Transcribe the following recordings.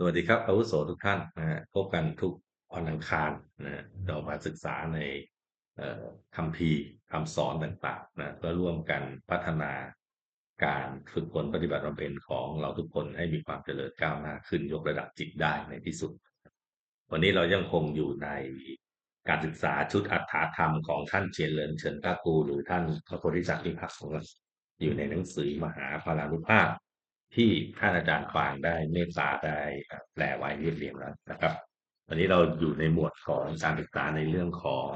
สวัสดีครับอาวุโสทุกท่านนะฮะพบกันทุกวันอังคารนะเรามาศึกษาในคัมภีคำสอนต่างๆนะเพื่อร่วมกันพัฒนาการฝึกฝนปฏิบัติบำเพ็ญของเราทุกคนให้มีความเจริญก้าวหน้าขึ้นยกระดับจิตได้ในที่สุด วันนี้เรายังคงอยู่ในการศึกษาชุดอัฏฐธรรมของท่านเชียนเลินเฉินต้ากู หรือท่านพระโพธิสัตว์นิพพานของเราอยู่ในหนังสือมหาพารานุภาพ ที่ท่านอาจารย์ฟางได้เมตตาได้แปลไว้เรียบเรียงแล้วนะครับวันนี้เราอยู่ในหมวดของการศึกษาในเรื่องของ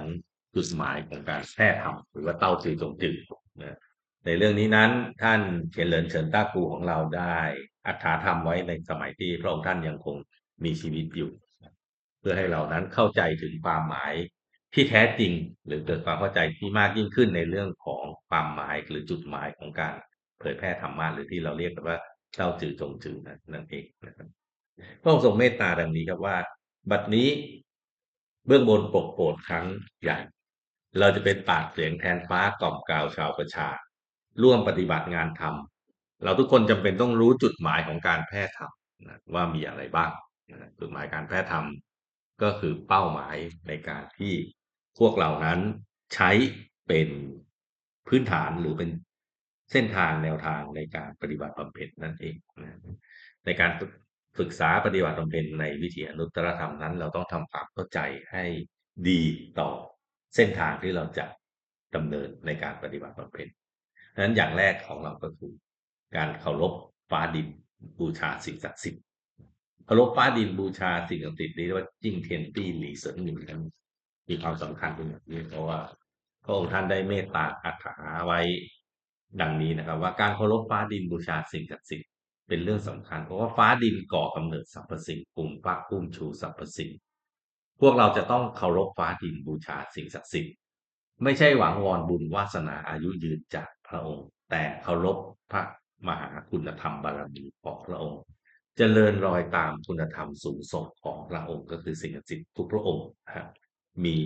จุดหมายของการแพร่ธรรมหรือว่าเต้าจือจงจือนะในเรื่องนี้นั้นท่านเขียนเหลินเฉินต้ากูของเราได้อัถาธรรมไว้ในสมัยที่พระองค์ท่านยังคงมีชีวิตอยู่ เพื่อให้เรานั้นเข้าใจถึงความหมายที่แท้จริง หรือเกิดความเข้าใจที่มากยิ่งขึ้นในเรื่องของความหมายหรือจุดหมายของการเผยแพร่ธรรมะหรือที่เราเรียกกันว่า เต้าจือจงจือนั่นเองนะครับพระองค์ทรงเมตตาดังนี้ครับว่า บัดนี้เบื้องบนปกโปรดครั้งใหญ่ เราจะเป็นปากเสียงแทนฟ้ากล่อมกล่าวชาวประชา ร่วมปฏิบัติงานธรรม เราทุกคนจำเป็นต้องรู้จุดหมายของการแพร่ธรรมว่ามีอะไรบ้างจุดหมายการแพร่ธรรมก็คือเป้าหมายในการที่พวกเรานั้นใช้เป็นพื้นฐานหรือเป็น เส้นทางแนวทางในการปฏิบัติบำเพ็ญนั่นเองนะในการศึกษาปฏิบัติบำเพ็ญในวิถีอนุตตรธรรมนั้น เราต้องทำความเข้าใจให้ดีต่อเส้นทางที่เราจะดำเนินในการปฏิบัติบำเพ็ญดังนั้นอย่างแรกของเราก็คือ การเคารพฟ้าดินบูชาสิ่งศักดิ์สิทธิ์เคารพฟ้าดินบูชาสิ่งศักดิ์สิทธิ์นี้เรียกว่าจิ้งเทียนตี้หลีเสินหนึ่งนั้นมีความสำคัญเป็นอย่างนี้เพราะว่าพระองค์ท่านได้เมตตาอัถาไว้ ดังนี้นะครับ ว่าการเคารพฟ้าดินบูชาสิ่งศักดิ์สิทธิ์เป็นเรื่องสำคัญ เพราะว่าฟ้าดินก่อกำเนิดสรรพสิ่งปุ่มปักปุ่มชูสรรพสิ่งพวกเราจะต้องเคารพฟ้าดินบูชาสิ่งศักดิ์สิทธิ์ไม่ใช่หวังวอนบุญวาสนาอายุยืนจากพระองค์ แต่เคารพพระมหาคุณธรรมบารมีของพระองค์เจริญรอยตามคุณธรรมสูงส่งของพระองค์ ก็คือสิ่งศักดิ์สิทธิ์ทุกพระองค์ครับมี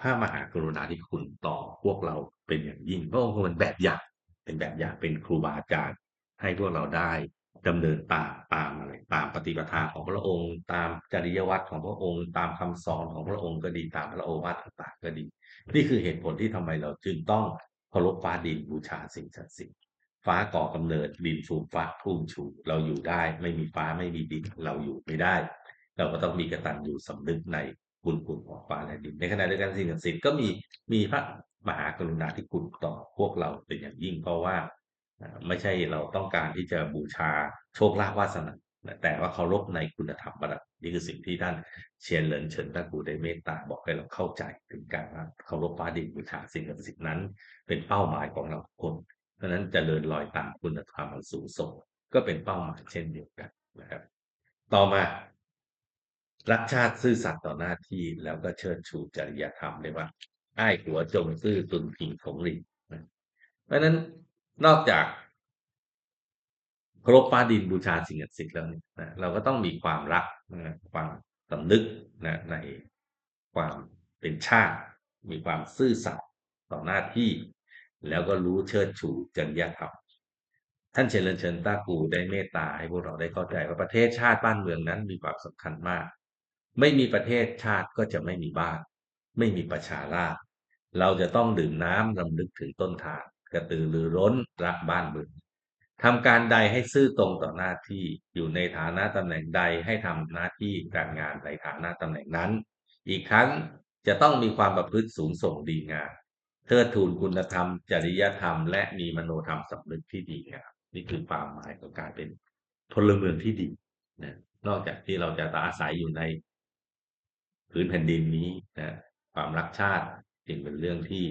พระมหากรุณาธิคุณต่อพวกเราเป็นอย่างยิ่งพระองค์เป็นแบบอย่างเป็นแบบอย่างเป็นครูบาอาจารย์ ให้พวกเราได้ดำเนินตามตามอะไรตามปฏิปทาของพระองค์ ตามจริยวัตรของพระองค์ ตามคำสอนของพระองค์ก็ดีตามพระโอวาทต่างๆ ก็ดี นี่คือเหตุผลที่ทำไมเราจึงต้องเคารพฟ้าดินบูชาสิ่งศักดิ์สิทธิ์ฟ้าก่อกำเนิดดินฟูมฟ้าพุ่มชูเราอยู่ได้ ไม่มีฟ้าไม่มีดินเราอยู่ไม่ได้ เราก็ต้องมีกระตัญญูสำนึกใน บุญคุณของฟ้าและดินในขณะเดียวกันสิ่งศักดิ์สิทธิ์ก็มีมีพระมหากรุณาธิคุณต่อพวกเราเป็นอย่างยิ่ง เพราะว่าไม่ใช่เราต้องการที่จะบูชาโชคลาภวาสนาแต่ว่าเคารพในคุณธรรมบารมีนี่คือสิ่งที่ท่านเชียนเหลินเฉินต้านกูได้เมตตาบอกให้เราเข้าใจถึงการเคารพฟ้าดินบูชาสิ่งศักดิ์สิทธิ์นั้น เป็นเป้าหมายของเราทุกคน เพราะนั้นจเจริญรอยตามคุณธรรมอันสูงส่งก็เป็นเป้าหมายเช่นเดียวกันนะครับ ต่อมา รักชาติซื่อสัตย์ต่อหน้าที่แล้วก็เชิดชูจริยธรรมเรียกว่าไอ้หัวจงซื่อตุนพิงของลิงเพราะนั้นนอกจากเคารพฟ้าดินบูชาสิ่งศักดิ์สิทธิ์แล้วเนี่ยนะเราก็ต้องมีความรักนะความสำนึกนะในความเป็นชาติ มีความซื่อสัตย์ต่อหน้าที่ แล้วก็รู้เชิดชูจริยธรรมท่านเชลิญเชิญต้ากูได้เมตตาให้พวกเราได้เข้าใจว่าประเทศชาติบ้านเมืองนั้นมีความสำคัญมาก ไม่มีประเทศชาติก็จะไม่มีบ้าน ไม่มีประชาราษฎร์เราจะต้องดื่มน้ำรำลึกถึงต้นทางกระตือรือร้นรักบ้านเมืองทำการใดให้ซื่อตรงต่อหน้าที่อยู่ในฐานะตำแหน่งใดให้ทำหน้าที่การงานในฐานะตำแหน่งนั้น อีกครั้งจะต้องมีความประพฤติสูงส่งดีงามเทิดทูนคุณธรรม จริยธรรม และมีมโนธรรมสำนึกที่ดีงามนี่คือความหมายของการเป็นพลเมืองที่ดีนะนอกจากที่เราจะอาศัยอยู่ใน พื้นแผ่นดินนี้นะความรักชาติจึงเป็นเรื่องที่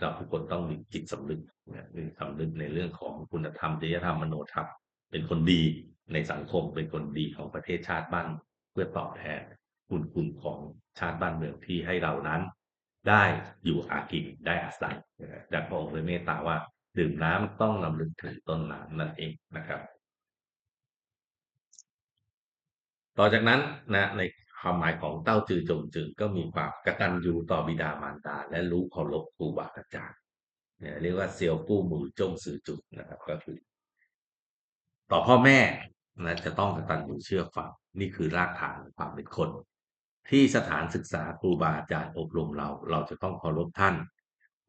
เราทุกคนต้องมีจิตสำนึกนะมีสำนึกในเรื่องของคุณธรรมจริยธรรมมโนธรรมเป็นคนดีในสังคมเป็นคนดีของประเทศชาติบ้านเพื่อตอบแทนคุณคุณของชาติบ้านเมืองที่ให้เรานั้น ได้อยู่อากินได้อาศัยจากพระองค์เลยเมตตาว่า ดื่มน้ำต้องลำลึกถึงต้นน้ำนั่นเองนะครับ ต่อจากนั้นนะใน ความหมายของเต้าจือจงจือก็มีความกตัญญูต่อบิดามารดา และรู้เคารพครูบาอาจารย์เนี่ยเรียกว่าเซียวปู้มือจงสื่อจุดนะครับ ก็คือ ต่อพ่อแม่นะจะต้องกตัญญูเชื่อฟังนี่คือรากฐานของความเป็นคน ที่สถานศึกษาครูบาอาจารย์อบรมเรา เราจะต้องเคารพท่าน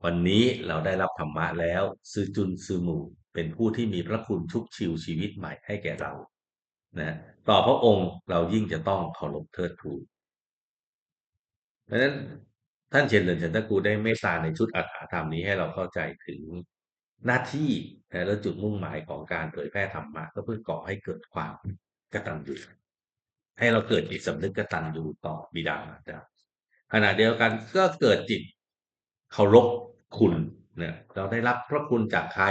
วันนี้เราได้รับธรรมะแล้วซือจุนซือหมู่เป็นผู้ที่มีพระคุณชุบชิวชีวิตใหม่ให้แก่เรา นะต่อพระองค์เรายิ่งจะต้องเคารพเทิดทูนเพราะฉะนั้นท่านเชนเลินเฉินตะกูได้เมตตาในชุดอัฏฐธรรมนี้ให้เราเข้าใจถึงหน้าที่และจุดมุ่งหมายของการเผยแพร่ธรรมะก็เพื่อก่อให้เกิดความกตัญญูให้เราเกิดจิตสำนึกกตัญญูต่อบิดามารดาขณะเดียวกันก็เกิดจิตเคารพคุณเนี่ยเราได้รับพระคุณจากใคร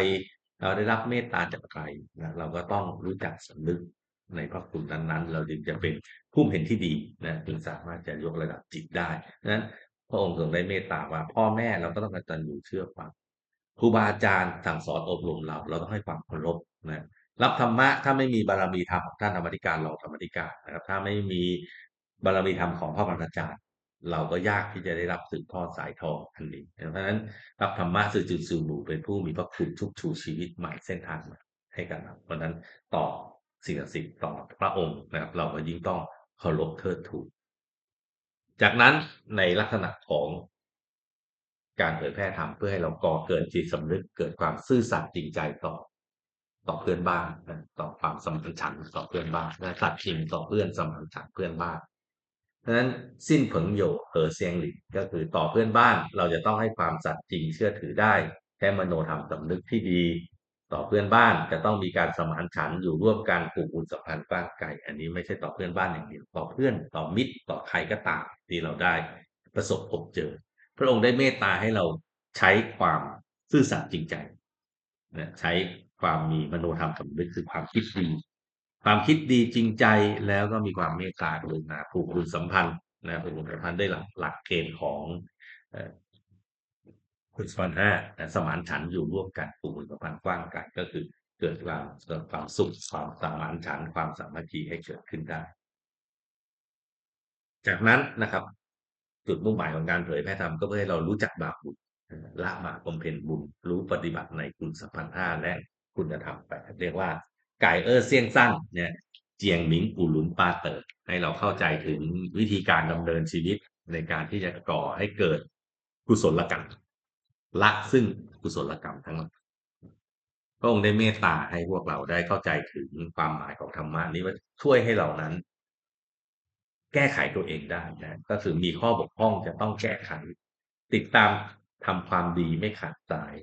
เราได้รับเมตตาจากใครนะเราก็ต้องรู้จักสำนึก ในพระคุณนั้นๆ เราจึงจะเป็นผู้เห็นที่ดีนะจึงสามารถจะยกระดับจิตได้นั้นพระองค์ทรงได้เมตตาว่า พ่อแม่เราก็ต้องกตัญญูเชื่อฟังครูบาอาจารย์สั่งสอนอบรมเรา เราต้องให้ความเคารพนะรับธรรมะถ้าไม่มีบารมีธรรมของท่านธรรมธิการเราธรรมธิการนะครับ ถ้าไม่มีบารมีธรรมของพระบรรพอาจารย์ เราก็ยากที่จะได้รับสืบทอดสายทองอันนี้เพราะฉะนั้นรับธรรมะสื่อจุดสื่อหมู่เป็นผู้มีพระคุณชุกชูชีวิตใหม่เส้นทางให้กันเราเพราะนั้นต่อ สิ่งศักดิ์สิทธิ์ต่อพระองค์นะครับ เราก็ยิ่งต้องเคารพเทิดทูนจากนั้นในลักษณะของการเผยแพร่ธรรมเพื่อให้เราก่อเกิดจิตสำนึกเกิดความซื่อสัตย์จริงใจต่อ ต่อเพื่อนบ้านต่อความสมานฉันต่อเพื่อนบ้านและสัตย์จริงต่อเพื่อนสมานฉันเพื่อนบ้านเพราะฉะนั้นสิ้นผงโยเหอเซียงหลิก็คือต่อเพื่อนบ้านเราจะต้องให้ความสัตย์จริงเชื่อถือได้แค่มโนธรรมสำนึกที่ดี ต่อเพื่อนบ้านจะต้องมีการสมานฉันอยู่ร่วมกันผูกบุญสัมพันธ์กว้างไกลอันนี้ไม่ใช่ต่อเพื่อนบ้านอย่างเดียวต่อเพื่อนต่อมิตรต่อใครก็ตามที่เราได้ประสบพบเจอ พระองค์ได้เมตตาให้เราใช้ความซื่อสัตย์จริงใจนะใช้ความมีมโนธรรมสำนึกคือความคิดดีความคิดดีจริงใจแล้วก็มีความเมตตากรุณาผูกบุญสัมพันธ์นะผูกบุญสัมพันธ์ได้หลักหลักเกณฑ์ของ คุณสมพันธ์ห้าสมานฉันอยู่ร่วมกันผูกบุญสัมพันธ์กว้างไกลก็คือเกิดความเกิดความสุขความสมานฉันความสามัคคีให้เกิดขึ้นได้ จากนั้นนะครับ จุดมุ่งหมายของการเผยแพร่ธรรมก็เพื่อให้เรารู้จักบาปบุญละบาบำเพ็ญบุญ รู้ปฏิบัติในคุณสัมพันธ์ห้าและคุณธรรมไปเรียกว่าไก่เออเสี่ยงสั้นเนี่ยเจียงหมิงปูหลุนปาเติร์ให้เราเข้าใจถึงวิธีการดำเนินชีวิตในการที่จะก่อให้เกิดกุศลกรรม ละซึ่งกุศลกรรมทั้งหมดพระองค์ได้เมตตาให้พวกเราได้เข้าใจถึงความหมายของธรรมะนี้ว่าช่วยให้เรานั้น แก้ไขตัวเองได้นะก็คือมีข้อบกพร่องจะต้องแก้ไข ติดตามทำความดีไม่ขาดสาย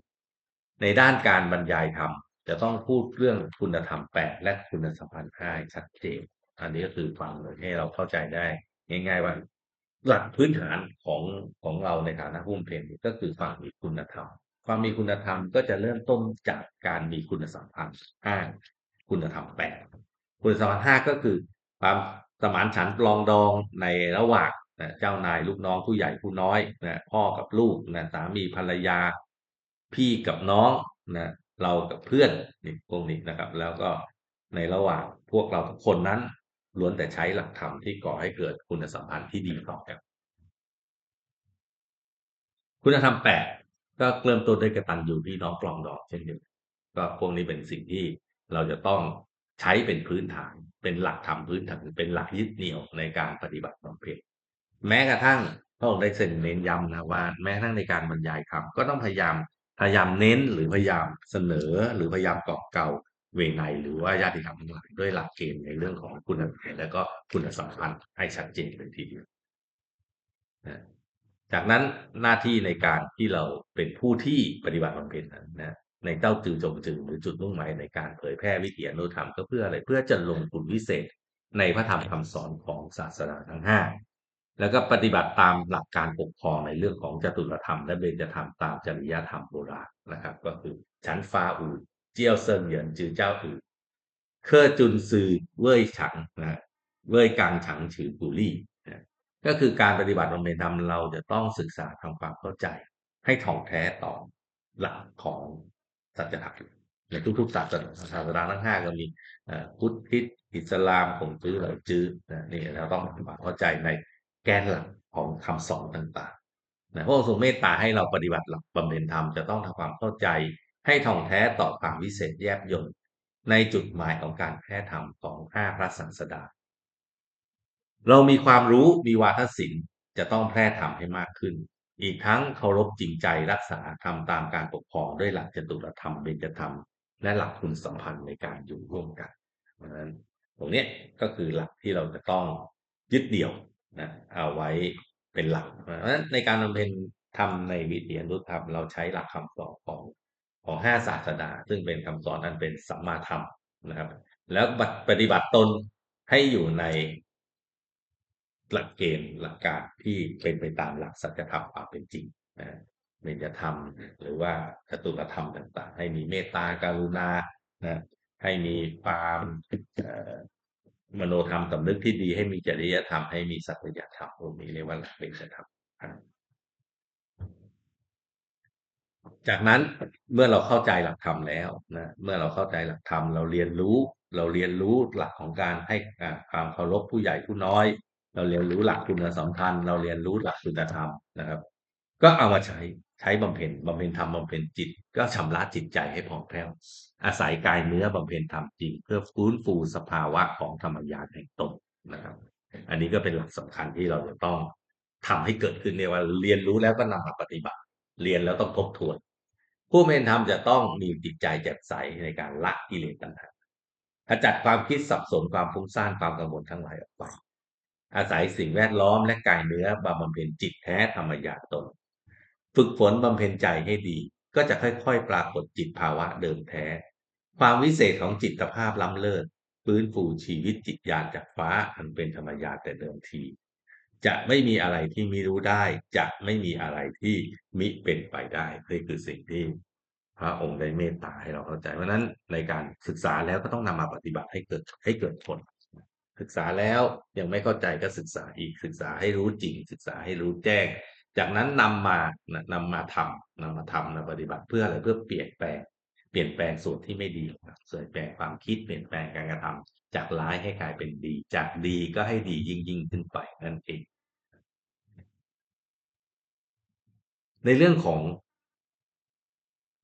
ในด้านการบรรยายธรรมจะต้องพูดเรื่องคุณธรรมแปดและคุณสัมพันธ์ห้าชัดเจนอันนี้ก็คือฟังเลยให้เราเข้าใจได้ ง่าย ๆ ว่า หลักพื้นฐานของของเราในฐานะผู้เพลนก็คือความมีคุณธรรม ความมีคุณธรรมก็จะเริ่มต้นจากการมีคุณสัมพันธ์ห้าคุณธรรมแปดคุณสัมพันธ์ห้าก็คือ ความสมานฉันท์ปลองดองในระหว่างเจ้านายลูกน้องผู้ใหญ่ผู้น้อยนะพ่อกับลูกนะสามีภรรยา พี่กับน้องนะเรากับเพื่อนนี่พวกนี้นะครับ แล้วก็ในระหว่างพวกเราทุกคนนั้น ล้วนแต่ใช้หลักธรรมที่ก่อให้เกิดคุณสัมพันธ์ที่ดีต่อกัน คุณธรรมแปดก็เริ่มต้นด้วยกตัญญูพี่น้องปลองดอกเช่นเดียวก็พวกนี้เป็นสิ่งที่เราจะต้องใช้เป็นพื้นฐาน เป็นหลักธรรมพื้นฐานเป็นหลักยึดเหนี่ยวในการปฏิบัติบำเพ็ญแม้กระทั่งพระองค์ได้เซ็นเน้นย้ำนะว่า แม้กระทั่งในการบรรยายธรรมก็ต้องพยายามพยายามเน้นหรือพยายามเสนอหรือพยายามกาะเกา เวไนหรือว่าญาติธรรมทั้งหลายด้วยหลักเกณฑ์ในเรื่องของคุณธรรมแล้วก็คุณสัมพันธ์ให้ชัดเจนเลยทีเดียวจากนั้นหน้าที่ในการที่เราเป็นผู้ที่ปฏิบัติบำเพ็ญนั้นนะในเต้าจือจงจือหรือจุดมุ่งหมายในการเผยแพร่วิถีอนุธรรมก็เพื่ออะไรเพื่อจะลงทุนวิเศษในพระธรรมคำสอนของศาสนาทั้งห้าแล้วก็ปฏิบัติตามหลักการปกครองในเรื่องของจตุรธรรม และเบญจธรรมตามจริยธรรมโบราณนะครับ ก็คือฉันฟ้าอู เจียวเซิงเหยินจือเจ้าอือเคอจุนซือเว่ยฉังนะเว่ยกางฉังฉือปูลี่นะก็คือการปฏิบัติบำเพ็ญธรรมเราจะต้องศึกษาทำความเข้าใจ ให้ถ่องแท้ต่อหลักของสัจธรรมในทุกๆศาสนาศาสนาทั้งห้าก็มีพุทธคิดอิสลามของจื้อเหล่าจื้อนี่เราต้องทำความเข้าใจในแกนหลักของคำสอนต่างๆนะพระองค์ทรงเมตตาให้เราปฏิบัติหลักบำเพ็ญธรรมจะต้องทำความเข้าใจ ให้ท่องแท้ต่อความวิเศษแยบยนต์ในจุดหมายของการแพร่ธรรมของห้าพระศาสดา เรามีความรู้มีวาทศิลป์จะต้องแพร่ธรรมให้มากขึ้น อีกทั้งเคารพจริงใจรักษาธรรมตามการปกครองด้วยหลักจตุรธรรมเบญจธรรม และหลักคุณสัมพันธ์ในการอยู่ร่วมกันเพราะนั้นตรงนี้ก็คือหลักที่เราจะต้องยึดเดี่ยวนะเอาไว้เป็นหลักเพราะฉะนั้นในการบำเพ็ญธรรมในวิถีอนุธรรมเราใช้หลักคำสอนของ ของห้าศาสดาซึ่งเป็นคำสอนอันเป็นสัมมาธรรมนะครับ แล้วปฏิบัติตนให้อยู่ในหลักเกณฑ์หลักการที่เป็นไปตามหลักสัจธรรมความเป็นจริงนะเบญจธรรม หรือว่าจตุรธรรมต่าง ๆ ให้มีเมตตาการุณานะให้มีความมโนธรรมสำนึกที่ดี ให้มีจริยธรรมให้มีสัตยธรรมพวกนี้เรียกว่าหลักเบญจธรรม จากนั้นเมื่อเราเข้าใจหลักธรรมแล้วนะเมื่อเราเข้าใจหลักธรรมเราเรียนรู้ เราเรียนรู้หลักของการให้ความเคารพผู้ใหญ่ผู้น้อย เราเรียนรู้หลักคุณสัมพันธ์ เราเรียนรู้หลักคุณธรรมนะครับ ก็เอามาใช้ใช้บำเพ็ญบำเพ็ญธรรมบำเพ็ญจิต ก็ชำระจิตใจให้ผ่องแผ้วอาศัยกายเนื้อบำเพ็ญธรรมจริง เพื่อฟื้นฟูสภาวะของธรรมญาณแห่งตนนะครับ อันนี้ก็เป็นหลักสำคัญที่เราจะต้องทำให้เกิดขึ้นในว่าเรียนรู้แล้วก็นำมาปฏิบัติ เรียนแล้วต้องทบทวน ผู้เป็นธรรมจะต้องมีจิตใจแจ่มใสในการละกิเลสตัณหาขจัดความคิดสับสนความฟุ้งซ่านความกังวลทั้งหลายออกไป อาศัยสิ่งแวดล้อมและกายเนื้อบำเพ็ญจิตแท้ธรรมญาตน ฝึกฝนบำเพ็ญใจให้ดี ก็จะค่อยๆ ปรากฏจิตภาวะเดิมแท้ ความวิเศษของจิตภาพล้ำเลิศฟื้นฟูชีวิตจิตญาณจากฟ้าอันเป็นธรรมญาแต่เดิมที จะไม่มีอะไรที่มิรู้ได้ จะไม่มีอะไรที่มิเป็นไปได้นี่คือสิ่งที่พระองค์ได้เมตตาให้เราเข้าใจเพราะนั้นในการศึกษาแล้วก็ต้องนำมาปฏิบัติให้เกิดให้เกิดผล ศึกษาแล้วยังไม่เข้าใจก็ศึกษาอีกศึกษาให้รู้จริง ศึกษาให้รู้แจ้ง จากนั้นนำมานำมาทำนำมาทำนำปฏิบัติเพื่ออะไรเพื่อเปลี่ยนแปลง เปลี่ยนแปลงส่วนที่ไม่ดีส่วนแปลงความคิดเปลี่ยนแปลงการกระทำจากร้ายให้กลายเป็นดี จากดีก็ให้ดียิ่งยิ่งขึ้นไปนั่นเอง ในเรื่องของ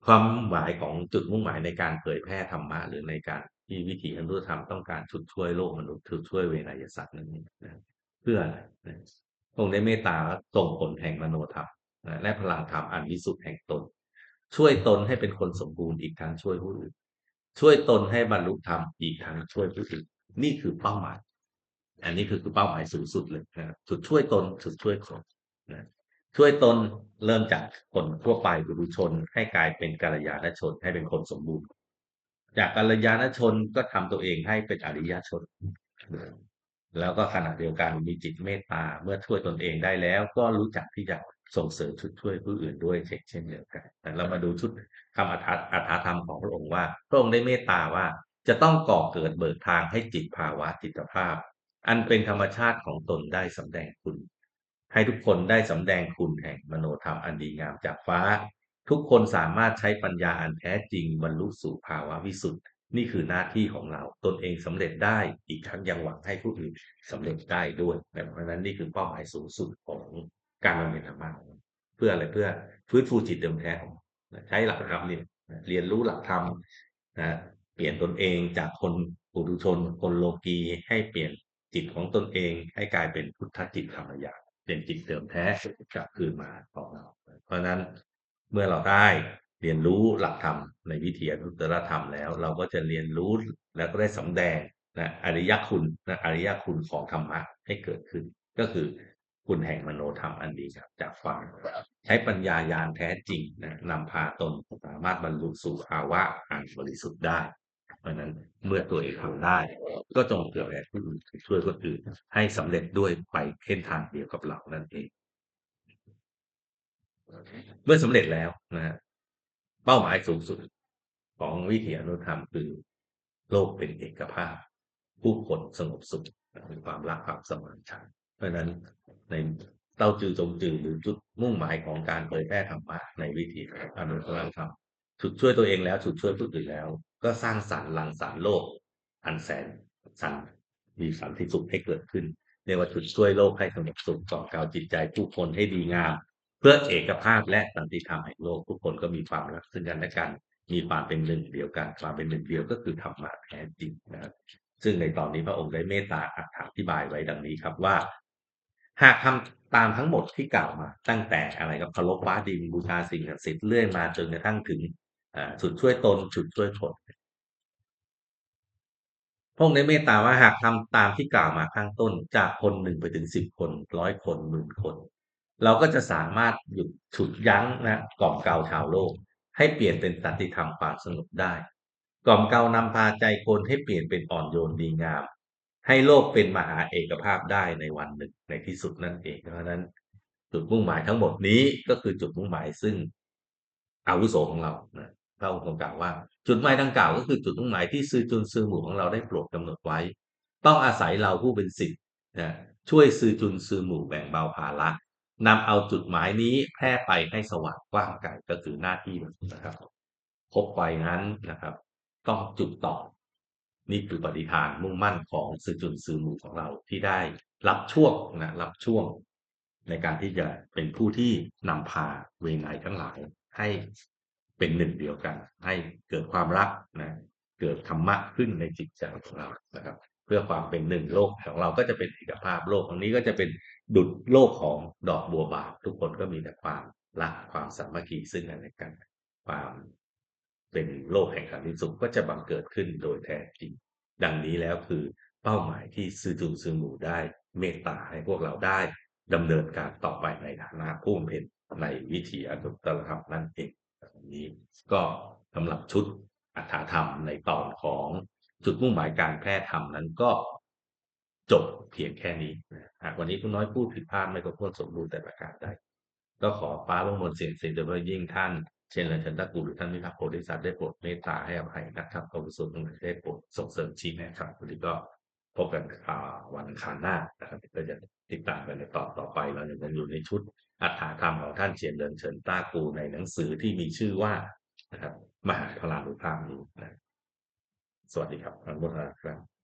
ความหมายของจุดมุ่งหมายในการเผยแพร่ธรรมะหรือในการที่วิถีอนุธรรมต้องการชุดช่วยโลกมนุษย์ชุดช่วยเวนยสัตว์นั่นเองนะเพื่ออะไรนะงได้เมตตาส่งผลแห่งมโนธรรมนะและพลังธรรมอันวิสุทธิ์แห่งตน ช่วยตนให้เป็นคนสมบูรณ์อีกทั้งช่วยผู้อื่นช่วยตนให้บรรลุธรรมอีกทั้งช่วยผู้อื่นนี่คือเป้าหมาย อันนี้คือคือเป้าหมายสูงสุดเลยนะสุดช่วยตนสุดช่วยคนนะ ช่วยตนเริ่มจากคนทั่วไปบุรุชน ให้กลายเป็นกัลยาณชนให้เป็นคนสมบูรณ์ จากกัลยาณชนก็ทำตัวเองให้เป็นอริยชน แล้วก็ขณะเดียวกันมีจิตเมตตาเมื่อช่วยตนเองได้แล้ว ก็รู้จักที่จะส่งเสริมชุดช่วยผู้อื่นด้วยเช่นเดียวกันแต่เรามาดูชุดคำอัธธรรมของพระองค์ว่าพระองค์ได้เมตตาว่าจะต้องก่อเกิดเบิกทางให้จิตภาวะจิตภาพ อันเป็นธรรมชาติของตนได้สำแดงคุณ ให้ทุกคนได้สำแดงคุณแห่งมโนธรรมอันดีงามจากฟ้า ทุกคนสามารถใช้ปัญญาอันแท้จริงบรรลุสู่ภาวะวิสุทธิ์นี่คือหน้าที่ของเราตนเองสำเร็จได้อีกทั้งยังหวังให้ผู้อื่นสำเร็จได้ด้วยเพราะนั้นนี่คือเป้าหมายสูงสุดของการบำเพ็ญธรรมะเพื่ออะไรเพื่อฟื้นฟูจิตเดิมแท้ของใช้หลักธรรมเนี่ยเรียนรู้หลักธรรมนะเปลี่ยนตนเองจากคนปุถุชน คนโลกีให้เปลี่ยนจิตของตนเองให้กลายเป็นพุทธจิตธรรมญาณ เป็นจิตเดิมแท้กลับคืนมาของเรา เพราะนั้นเมื่อเราได้เรียนรู้หลักธรรมในวิถีอนุตตรธรรมแล้ว เราก็จะเรียนรู้แล้วก็ได้สำแดงนะอริยคุณนะอริยคุณของธรรมะให้เกิดขึ้น ก็คือคุณแห่งมโนธรรมอันดีครับจากฟังใช้ปัญญายาณแท้จริงนะนำพาตนสามารถบรรลุสู่ภาวะอันบริสุทธิ์ได้ ราะนั้นเมื่อตัวเองทำได้ ก็จงเผื่อแผ่ผู้อื่นช่วยคนอื่นให้สำเร็จด้วยไปเส้นทางเดียวกับเรานั่นเอง เมื่อสำเร็จแล้วนะฮะเป้าหมายสูงสุดของวิถีอนุธรรมคือ โลกเป็นเอกภาพ ผู้คนสงบสุขมีความรักความสมานฉันท์เพราะนั้นในเต้าจือจงจือหรือจุดมุ่งหมายของการเผยแพร่ธรรมะในวิถีอนุธรรมสุดช่วยตัวเองแล้วสุดช่วยผู้อื่นแล้ว ก็สร้างสรรค์ลังสรรค์โลก อันแสนสันมีสันติสุขให้เกิดขึ้นเรียกว่าจุดช่วยโลกให้สงบสุขก่อก่าวจิตใจผู้คนให้ดีงาม เพื่อเอกภาพและสันติธรรมแห่งโลกทุกคนก็มีความรักซึ่งกันและกันมีความเป็นหนึ่งเดียวกันความเป็นหนึ่งเดียวก็คือธรรมะแท้จริงนะครับซึ่งในตอนนี้พระองค์ได้เมตตาอธิบายไว้ดังนี้ครับว่า หากทำตามทั้งหมดที่กล่าวมา ตั้งแต่อะไรกับคารพฟ้าดินบูชาสิ่งศักดิ์สิทธิ์เลื่อยมาจนกระทั่งถึง สุดช่วยตนสุดช่วยคนพระองค์ได้เมตตาว่าหากทำตามที่กล่าวมาข้างต้นจากคนหนึ่งไปถึงสิบคนร้อยคนหมื่นคน เราก็จะสามารถหยุดฉุดยั้งนะกล่อมเกลาชาวโลก ให้เปลี่ยนเป็นสันติธรรมความสงบได้ กล่อมเกลานำพาใจคนให้เปลี่ยนเป็นอ่อนโยนดีงาม ให้โลกเป็นมหาเอกภาพได้ในวันหนึ่งในที่สุดนั่นเองเพราะนั้น จุดมุ่งหมายทั้งหมดนี้ก็คือจุดมุ่งหมายซึ่งอาวุโสของเรานะ พระองค์ทรงกล่าวว่า จุดหมายดังกล่าวก็คือจุดมุ่งหมายที่ซื้อจุนซื้อหมู่ของเราได้โปรดกำหนดไว้ ต้องอาศัยเราผู้เป็นสิทธิ์นะช่วยซื้อจุนซื้อหมู่แบ่งเบาภาระนำเอาจุดหมายนี้แพร่ไปให้สว่างกว้างไกลก็คือหน้าที่นะครับพบไปนั้นนะครับ ต้องจุดต่อ นี่คือปฏิฐานมุ่งมั่นของสื่อจุนสื่อหมู่ของเราที่ได้รับช่วงนะรับช่วง ในการที่จะเป็นผู้ที่นำพาเวไนทั้งหลายให้ เป็นหนึ่งเดียวกัน ให้เกิดความรักนะเกิดธรรมะขึ้นในจิตใจของเรานะครับ เพื่อความเป็นหนึ่งโลกของเราก็จะเป็นเอกภาพโลกของนี้ก็จะเป็นดุจโลกของดอกบัวบานทุกคนก็มีแต่ความรักความสามัคคีซึ่งกันและกัน ความเป็นโลกแห่งสันติสุขก็จะบังเกิดขึ้นโดยแท้จริง ดังนี้แล้วคือเป้าหมายที่ซื้อจุนซื้อหมูได้เมตตาให้พวกเราได้ดำเนินการต่อไปในฐานะผู้เป็นในวิถีอนุตตรธรรมนั่นเอง นี้ก็สำหรับชุดอัฏฐธรรมในตอนของจุดมุ่งหมายการแพร่ธรรมนั้นก็จบเพียงแค่นี้หากวันนี้คุณน้อยพูดผิดพลาดไม่ครบถ้วนสมบูรณ์แต่ประการใดก็ขอฟ้าลงมนเสียงเสียงโดยเฉพาะยิ่งท่านเช่นอาจารย์ตะกูหรือท่านมิทักโพธิสัตว์ได้โปรดเมตตาให้อภัยนะครับขอบุญส่วนตรงนี้ได้โปรดส่งเสริมชี้แนะครับวันนี้ก็พบกันวันอังคารหน้านะครับก็จะติดตามกันในต่อต่อไปเรายังอยู่ในชุด อัฏฐธรรมของท่านเฉียนเดินเฉินต้ากูในหนังสือที่มีชื่อว่านะครับ มหาพลานุภาพนี้นะสวัสดีครับอนุโมทนาครับ